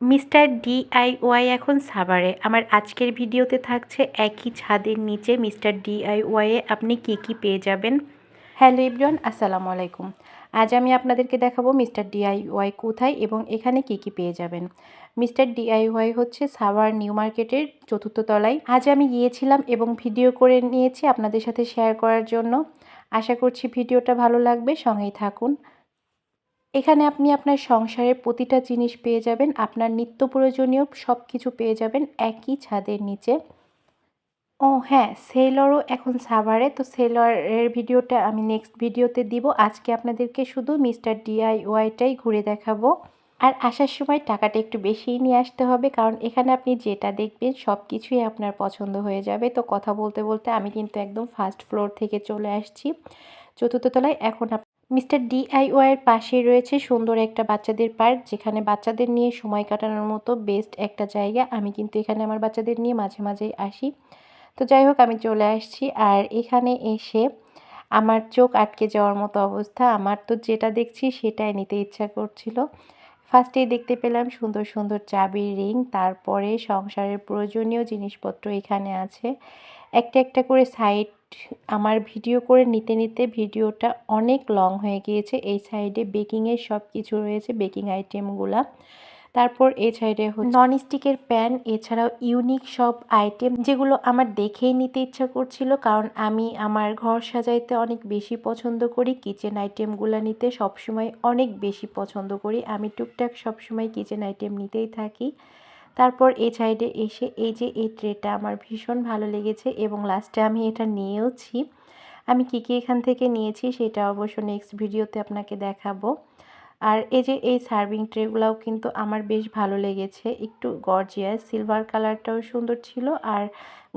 Mister DIY এখন সাভারে। আমার আজকের ভিডিওতে থাকছে একই ছাদের নিচে মিস্টার ডিআইওয়াইয়ে আপনি কি কি পেয়ে যাবেন? হ্যালো ইব্রান আসসালামু আলাইকুম। আজ আমি আপনাদেরকে দেখাবো মিস্টার ডিআইওয়াই কোথায় এবং এখানে কি কি পেয়ে যাবেন। মিস্টার ডিআইওয়াই হচ্ছে সাভার নিউ মার্কেটের চতুর্থ তলায়। আজ আমি গিয়েছিলাম এবং ভিডিও করে নিয়েছি আপনাদের সাথে শেয়ার করার জন্য। আশা করছি ভিডিওটা ভালো লাগবে। সঙ্গেই থাকুন। এখানে আপনি আপনার সংসারের প্রতিটা জিনিস পেয়ে যাবেন, আপনার নিত্য প্রয়োজনীয় সব কিছু পেয়ে যাবেন একই ছাদের নিচে। ও হ্যাঁ সেলরও এখন সাভারে, তো সেলরের ভিডিওটা আমি নেক্সট ভিডিওতে দিব। আজকে আপনাদেরকে শুধু মিস্টার ডিআইওয়াইটাই ঘুরে দেখাবো। আর আসার সময় টাকাটা একটু বেশিই নিয়ে আসতে হবে, কারণ এখানে আপনি যেটা দেখবেন সব কিছুই আপনার পছন্দ হয়ে যাবে। তো কথা বলতে বলতে আমি কিন্তু একদম ফার্স্ট ফ্লোর থেকে চলে আসছি। চতুর্থ তলায় এখন মিস্টার ডিআইওয়াইয়ের পাশেই রয়েছে সুন্দর একটা বাচ্চাদের পার্ক, যেখানে বাচ্চাদের নিয়ে সময় কাটানোর মতো বেস্ট একটা জায়গা। আমি কিন্তু এখানে আমার বাচ্চাদের নিয়ে মাঝে মাঝেই আসি। তো যাই হোক, আমি চলে আসছি। আর এখানে এসে আমার চোখ আটকে যাওয়ার মতো অবস্থা। আমার তো যেটা দেখছি সেটাই নিতে ইচ্ছা করছিল। ফার্স্টেই দেখতে পেলাম সুন্দর সুন্দর চাবির রিং, তারপরে সংসারের প্রয়োজনীয় জিনিসপত্র এখানে আছে। একটা একটা করে সাইড আমার ভিডিও করে নিতে নিতে ভিডিওটা অনেক লং হয়ে গিয়েছে। এই সাইডে বেকিংয়ের সব কিছু রয়েছে, বেকিং আইটেমগুলা তারপর এই সাইডে নন স্টিকের প্যান, এছাড়াও ইউনিক সব আইটেম যেগুলো আমার দেখেই নিতে ইচ্ছা করছিল। কারণ আমি আমার ঘর সাজাইতে অনেক বেশি পছন্দ করি কিচেন আইটেমগুলো নিতে সবসময় অনেক বেশি পছন্দ করি। আমি টুকটাক সবসময় কিচেন আইটেম নিতেই থাকি। তারপর এই সাইডে এসে এই যে এই ট্রেটা আমার ভীষণ ভালো লেগেছে এবং লাস্টে আমি এটা নিয়েওছি। আমি কী কী এখান থেকে নিয়েছি সেটা অবশ্য নেক্সট ভিডিওতে আপনাকে দেখাবো। আর এই যে এই সার্ভিং ট্রেগুলোও কিন্তু আমার বেশ ভালো লেগেছে। একটু গর্জিয়াস সিলভার কালারটাও সুন্দর ছিল আর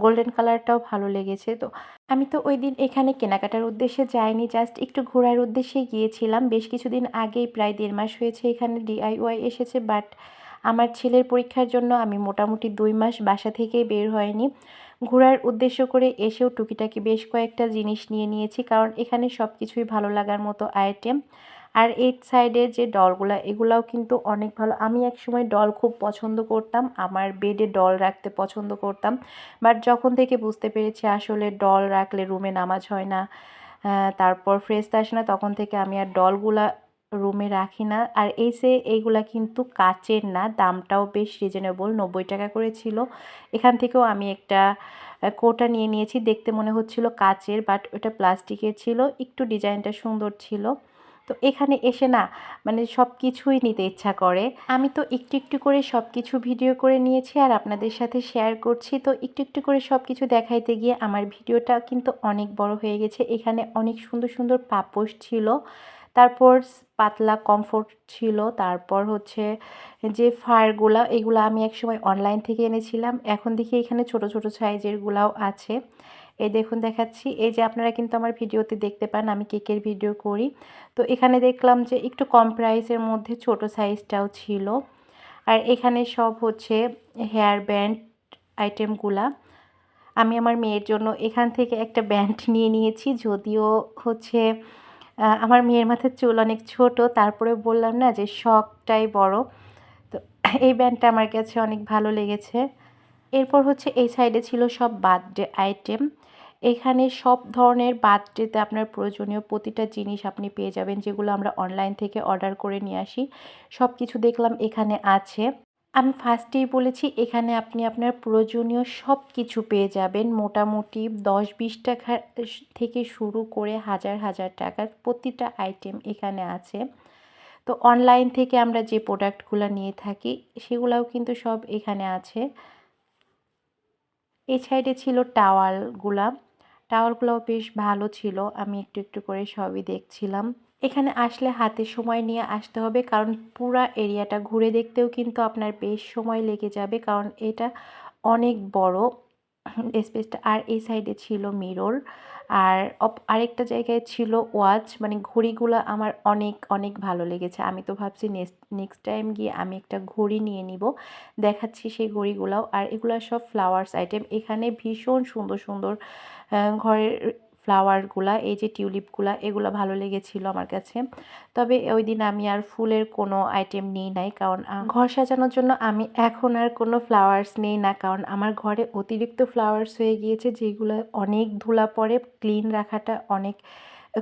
গোল্ডেন কালারটাও ভালো লেগেছে। তো আমি তো ওই দিন এখানে কেনাকাটার উদ্দেশ্যে যাইনি জাস্ট একটু ঘোরার উদ্দেশ্যে গিয়েছিলাম। বেশ কিছুদিন আগেই প্রায় দেড় মাস হয়েছে এখানে ডিআইওয়াই এসেছে বাট আমার ছেলের পরীক্ষার জন্য আমি মোটামুটি দুই মাস বাসা থেকেই বের হয়নি। ঘোরার উদ্দেশ্য করে এসেও টুকিটাকি বেশ কয়েকটা জিনিস নিয়ে নিয়েছি, কারণ এখানে সব কিছুই ভালো লাগার মতো আইটেম। আর এই সাইডে যে ডলগুলো, এগুলাও কিন্তু অনেক ভালো। আমি এক সময় ডল খুব পছন্দ করতাম, আমার বেডে ডল রাখতে পছন্দ করতাম। বাট যখন থেকে বুঝতে পেরেছি আসলে ডল রাখলে রুমে নামাজ হয় না তারপর ফ্রেশ আসে না, তখন থেকে আমি আর ডলগুলা রুমে রাখি না। আর এই সে এইগুলা কিন্তু কাচের না, দামটাও বেশ রিজনেবল নব্বই টাকা করে ছিল। এখান থেকেও আমি একটা কোটা নিয়ে নিয়েছি। দেখতে মনে হচ্ছিল কাচের বাট ওটা প্লাস্টিকের ছিল। একটু ডিজাইনটা সুন্দর ছিল। তো এখানে এসে না মানে সব কিছুই নিতে ইচ্ছা করে। আমি তো একটু একটু করে সব কিছু ভিডিও করে নিয়েছি আর আপনাদের সাথে শেয়ার করছি। তো একটু একটু করে সব কিছু দেখাইতে গিয়ে আমার ভিডিওটা কিন্তু অনেক বড় হয়ে গেছে। এখানে অনেক সুন্দর সুন্দর পাপোশ ছিল। তারপর পাতলা কমফোর্ট ছিল। তারপর হচ্ছে যে ফারগুলো এগুলো আমি একসময় অনলাইন থেকে এনেছিলাম। এখন দেখি এখানে ছোট ছোট সাইজেরগুলাও আছে। এই দেখুন দেখাচ্ছি। এই যে আপনারা কিন্তু আমার ভিডিওতে দেখতে পান, আমি কেকের ভিডিও করি। তো এখানে দেখলাম যে একটু কম প্রাইসের মধ্যে ছোট সাইজটাও ছিল। আর এখানে সব হচ্ছে হেয়ার ব্যান্ড আইটেমগুলা আমি আমার মেয়ের জন্য এখান থেকে একটা ব্যান্ড নিয়ে নিয়েছি। যদিও হচ্ছে আমার মেয়ের মাথার চুল অনেক ছোট তারপরে বললাম না যে শখটাই বড়। তো এই ব্যান্ডটা আমার কাছে অনেক ভালো লেগেছে। এরপর হচ্ছে এই সাইডে ছিল সব বার্থডে আইটেম। এখানে সব ধরনের বার্থডেতে আপনার প্রয়োজনীয় প্রতিটা জিনিস আপনি পেয়ে যাবেন, যেগুলো আমরা অনলাইন থেকে অর্ডার করে নিয়ে আসি। সব কিছু দেখলাম এখানে আছে। আমি ফার্স্টেই বলেছি, এখানে আপনি আপনার প্রয়োজনীয় সব কিছু পেয়ে যাবেন। মোটামুটি দশ বিশ টাকা থেকে শুরু করে হাজার হাজার টাকার প্রতিটা আইটেম এখানে আছে। তো অনলাইন থেকে আমরা যে প্রোডাক্টগুলো নিয়ে থাকি, সেগুলোও কিন্তু সব এখানে আছে। এই সাইডে ছিল টাওয়ালগুলা টাওয়ালগুলোও বেশ ভালো ছিল। আমি একটু একটু করে সবই দেখছিলাম। এখানে আসলে হাতে সময় নিয়ে আসতে হবে। কারণ পুরা এরিয়াটা ঘুরে দেখতেও কিন্তু আপনার বেশ সময় লেগে যাবে। কারণ এটা অনেক বড় স্পেসটা। আর এই সাইডে ছিল মিরর। আর আরেকটা জায়গায় ছিল ওয়াচ। মানে ঘড়িগুলো আমার অনেক অনেক ভালো লেগেছে। আমি তো ভাবছি নেক্সট নেক্সট টাইম গিয়ে আমি একটা ঘড়ি নিয়ে নিব। দেখাচ্ছি সেই ঘড়িগুলাও। আর এগুলো সব ফ্লাওয়ার্স আইটেম। এখানে ভীষণ সুন্দর সুন্দর ঘরের ফ্লাওয়ারগুলা এই যে টিউলিপগুলা এগুলো ভালো লেগেছিল আমার কাছে। তবে ওই দিন আমি আর ফুলের কোনো আইটেম নিই নাই, কারণ ঘর সাজানোর জন্য আমি এখন আর কোনো ফ্লাওয়ার্স নেই না, কারণ আমার ঘরে অতিরিক্ত ফ্লাওয়ার্স হয়ে গিয়েছে, যেগুলো অনেক ধুলা পড়ে ক্লিন রাখাটা অনেক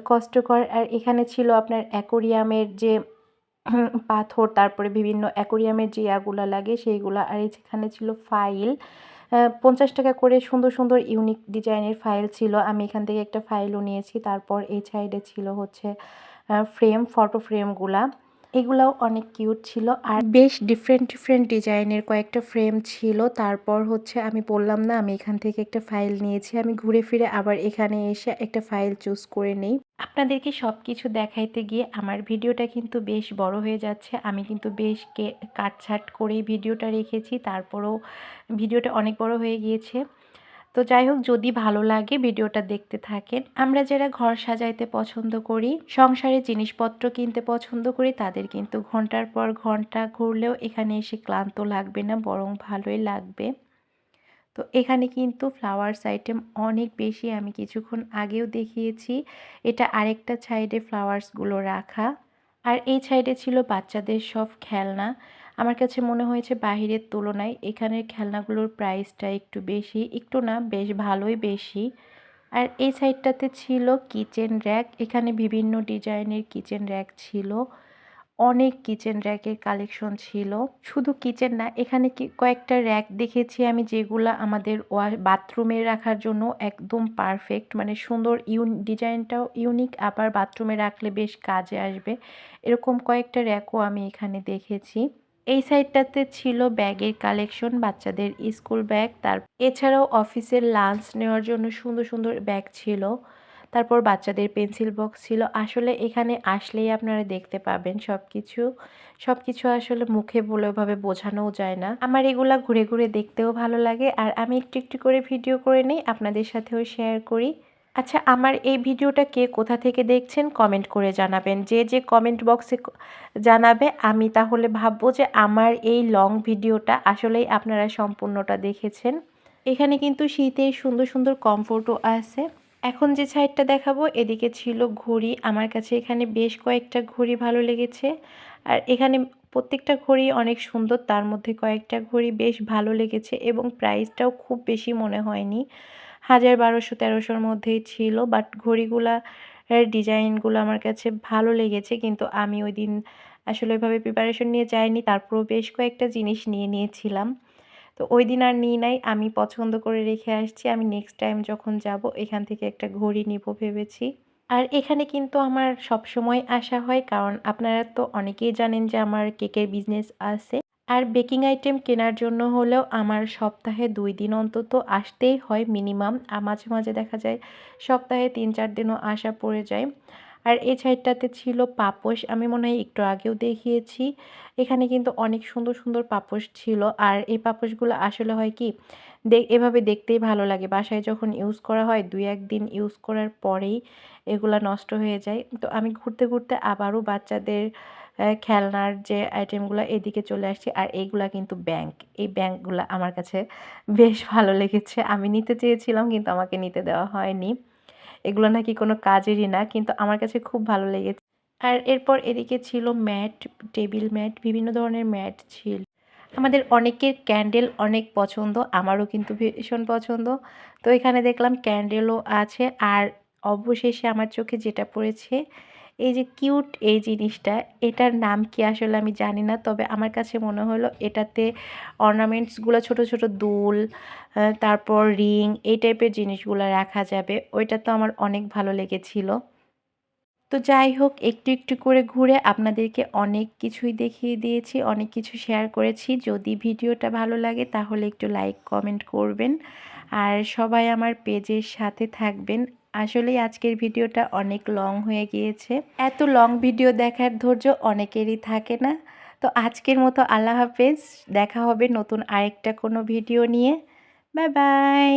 কষ্টকর। আর এখানে ছিল আপনার অ্যাকোরিয়ামের যে পাথর, তারপরে বিভিন্ন অ্যাকোরিয়ামের যে ইয়াগুলো লাগে, সেইগুলো, আর এই যেখানে ছিল ফাইল পঞ্চাশ টাকা করে সুন্দর সুন্দর ইউনিক ডিজাইনের ফাইল ছিল। আমি এখান থেকে একটা ফাইলও নিয়েছি। তারপর এই সাইডে ছিল হচ্ছে ফ্রেম ফটো ফ্রেমগুলা এগুলাও অনেক কিউট ছিল আর বেশ ডিফারেন্ট ডিফারেন্ট ডিজাইনের কয়েকটা ফ্রেম ছিল। তারপর হচ্ছে আমি বললাম, না, আমি এখান থেকে একটা ফাইল নিয়েছি। আমি ঘুরে ফিরে আবার এখানে এসে একটা ফাইল চুজ করে নেই। আপনাদেরকে সব কিছু দেখাইতে গিয়ে আমার ভিডিওটা কিন্তু বেশ বড় হয়ে যাচ্ছে। আমি কিন্তু বেশ কাটছাট করেই ভিডিওটা রেখেছি। তারপরেও ভিডিওটা অনেক বড় হয়ে গিয়েছে। তো যাই হোক, যদি ভালো লাগে ভিডিওটা দেখতে থাকেন। আমরা যারা ঘর সাজাইতে পছন্দ করি সংসারে জিনিসপত্র কিনতে পছন্দ করি, তাদের কিন্তু ঘণ্টার পর ঘণ্টা ঘুরলেও এখানে এসে ক্লান্ত লাগবে না, বরং ভালোই লাগবে। তো এখানে কিন্তু ফ্লাওয়ার্স আইটেম অনেক বেশি আমি কিছুক্ষণ আগেও দেখিয়েছি। এটা আরেকটা সাইডে ফ্লাওয়ার্সগুলো রাখা। আর এই সাইডে ছিল বাচ্চাদের সব খেলনা। আমার কাছে মনে হয়েছে বাহিরের তুলনায় এখানের খেলনাগুলোর প্রাইসটা একটু বেশি, একটু না, বেশ ভালোই বেশি। আর এই সাইডটাতে ছিল কিচেন র্যাক, এখানে বিভিন্ন ডিজাইনের কিচেন র্যাক ছিল। অনেক কিচেন র্যাকের কালেকশন ছিল। শুধু কিচেন না, এখানে কি কয়েকটা র্যাক দেখেছি আমি যেগুলো আমাদের বাথরুমে রাখার জন্য একদম পারফেক্ট মানে সুন্দর ইউন, ডিজাইনটাও ইউনিক, আবার বাথরুমে রাখলে বেশ কাজে আসবে। এরকম কয়েকটা র্যাকও আমি এখানে দেখেছি। এই সাইডটাতে ছিল ব্যাগের কালেকশন, বাচ্চাদের স্কুল ব্যাগ, তার এছাড়াও অফিসের লাঞ্চ নেওয়ার জন্য সুন্দর সুন্দর ব্যাগ ছিল। তারপর বাচ্চাদের পেন্সিল বক্স ছিল। আসলে এখানে আসলেই আপনারা দেখতে পাবেন সব কিছু সব কিছু আসলে মুখে বলে ওভাবে বোঝানোও যায় না। আমার এগুলা ঘুরে ঘুরে দেখতেও ভালো লাগে। আর আমি একটু একটু করে ভিডিও করে নিই, আপনাদের সাথেও শেয়ার করি। আচ্ছা আমার এই ভিডিওটা কে কোথা থেকে দেখছেন কমেন্ট করে জানাবেন। যে যে কমেন্ট বক্সে জানাবে, আমি তাহলে ভাববো যে আমার এই লং ভিডিওটা আসলেই আপনারা সম্পূর্ণটা দেখেছেন। এখানে কিন্তু শীতের সুন্দর সুন্দর কমফোর্টও আছে। এখন যে সাইডটা দেখাবো, এদিকে ছিল ঘড়ি। আমার কাছে এখানে বেশ কয়েকটা ঘড়ি ভালো লেগেছে। আর এখানে প্রত্যেকটা ঘড়ি অনেক সুন্দর, তার মধ্যে কয়েকটা ঘড়ি বেশ ভালো লেগেছে এবং প্রাইসটাও খুব বেশি মনে হয়নি। হাজার বারোশো তেরোশোর মধ্যেই ছিল বাট ঘড়িগুলা ডিজাইনগুলো আমার কাছে ভালো লেগেছে, কিন্তু আমি ওই দিন আসলে ওইভাবে প্রিপারেশন নিয়ে যাইনি, তারপরেও বেশ কয়েকটা জিনিস নিয়ে নিয়েছিলাম। তো ওই দিন আর নিই নাই, আমি পছন্দ করে রেখে আসছি, আমি নেক্সট টাইম যখন যাব, এখান থেকে একটা ঘড়ি নিব ভেবেছি। আর এখানে কিন্তু আমার সব সময় আসা হয়, কারণ আপনারা তো অনেকেই জানেন যে আমার কেকের বিজনেস আছে। আর বেকিং আইটেম কেনার জন্য হলেও আমার সপ্তাহে দুই দিন অন্তত আসতেই হয় মিনিমাম। আর মাঝে মাঝে দেখা যায় সপ্তাহে তিন চার দিনও আসা পড়ে যায়। আর এই সাইডটাতে ছিল পাপোশ। আমি মনে হয় একটু আগেও দেখিয়েছি। এখানে কিন্তু অনেক সুন্দর সুন্দর পাপোশ ছিল। আর এই পাপোশগুলো আসলে হয় কি দেখ এভাবে দেখতেই ভালো লাগে। বাসায় যখন ইউজ করা হয়, দুই একদিন ইউজ করার পরেই এগুলা নষ্ট হয়ে যায়। তো আমি ঘুরতে ঘুরতে আবারও বাচ্চাদের খেলনার যে আইটেমগুলো এদিকে চলে আসছি, আর এইগুলা কিন্তু ব্যাংক এই ব্যাংকগুলো আমার কাছে বেশ ভালো লেগেছে। আমি নিতে চেয়েছিলাম, কিন্তু আমাকে নিতে দেওয়া হয়নি। এগুলো নাকি কোনো কাজেরই না, কিন্তু আমার কাছে খুব ভালো লেগেছে। আর এরপর এদিকে ছিল ম্যাট টেবিল ম্যাট বিভিন্ন ধরনের ম্যাট ছিল। আমাদের অনেকের ক্যান্ডেল অনেক পছন্দ, আমারও কিন্তু ভীষণ পছন্দ। তো এখানে দেখলাম ক্যান্ডেলও আছে, আর অবশেষে আমার চোখে যেটা পড়েছে এই যে কিউট এই জিনিসটা, এটার নাম কি আসলে আমি জানি না, তবে আমার কাছে মনে হলো এটাতে অর্নামেন্টসগুলো ছোট ছোট দুল তারপর রিং এই টাইপের জিনিসগুলো রাখা যাবে। ওইটা তো আমার অনেক ভালো লেগেছিল। তো যাই হোক, একটু একটু করে ঘুরে আপনাদেরকে অনেক কিছুই দেখিয়ে দিয়েছি, অনেক কিছু শেয়ার করেছি। যদি ভিডিওটা ভালো লাগে তাহলে একটু লাইক, কমেন্ট করবেন। আর সবাই আমার পেজের সাথে থাকবেন। আসলেই আজকের ভিডিওটা অনেক লং হয়ে গিয়েছে। এত লং ভিডিও দেখার ধৈর্য অনেকেরই থাকে না। তো আজকের মতো আল্লাহ হাফেজ, দেখা হবে নতুন আরেকটা কোনো ভিডিও নিয়ে। Bye bye